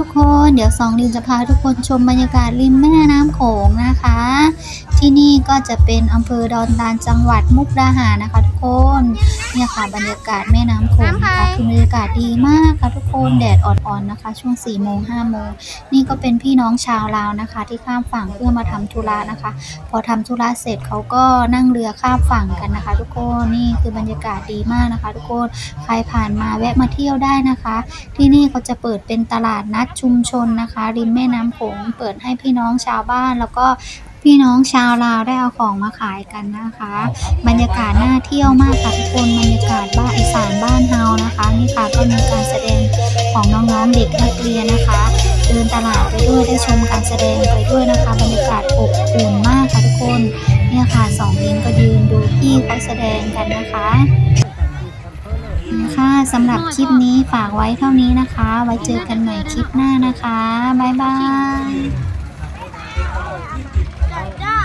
ทุกคน เดี๋ยวสองลินจะพาทุกคนชมบรรยากาศริมแม่น้ำโขงนะคะ ที่นี่ก็จะเป็นอำเภอดอนตานจังหวัดมุกดาหารนะคะทุกคน เนี่ยค่ะบรรยากาศแม่น้ำโขงนะคะคือบรรยากาศดีมากค่ะทุกคนแดดอ่อนๆนะคะ ช่วง4ี่โมงห้าโมงนี่ก็เป็นพี่น้องชาวลาวนะคะ ที่ข้ามฝั่งเพื่อมาทำธุระนะคะ พอทำธุระเสร็จเขาก็นั่งเรือข้ามฝั่งกันนะคะ ทุกคนนี่คือบรรยากาศดีมากนะคะ ทุกคนใครผ่านมาแวะมาเที่ยวได้นะคะ ที่นี่เขาจะเปิดเป็นตลาดนัดชุมชนนะคะ ริมแม่น้ำโขงเปิดให้พี่น้องชาวบ้านแล้วก็ พี่น้องชาวลาวได้เอาของมาขายกันนะคะ บรรยากาศน่าเที่ยวมากค่ะทุกคนบรรยากาศบ้านอีสานบ้านเฮานะคะนี่ค่ะก็มีการแสดงของน้องๆเด็กนักเรียนนะคะเดินตลาดไปด้วยได้ชมการแสดงไปด้วยนะคะ บรรยากาศอบอุ่นมากค่ะทุกคนเนี่ยค่ะสองลิงก็ยืนดูพี่เขาแสดงกันนะคะค่ะสำหรับคลิปนี้ฝากไว้เท่านี้นะคะ ไว้เจอกันใหม่คลิปหน้านะคะ บ๊ายบาย da da.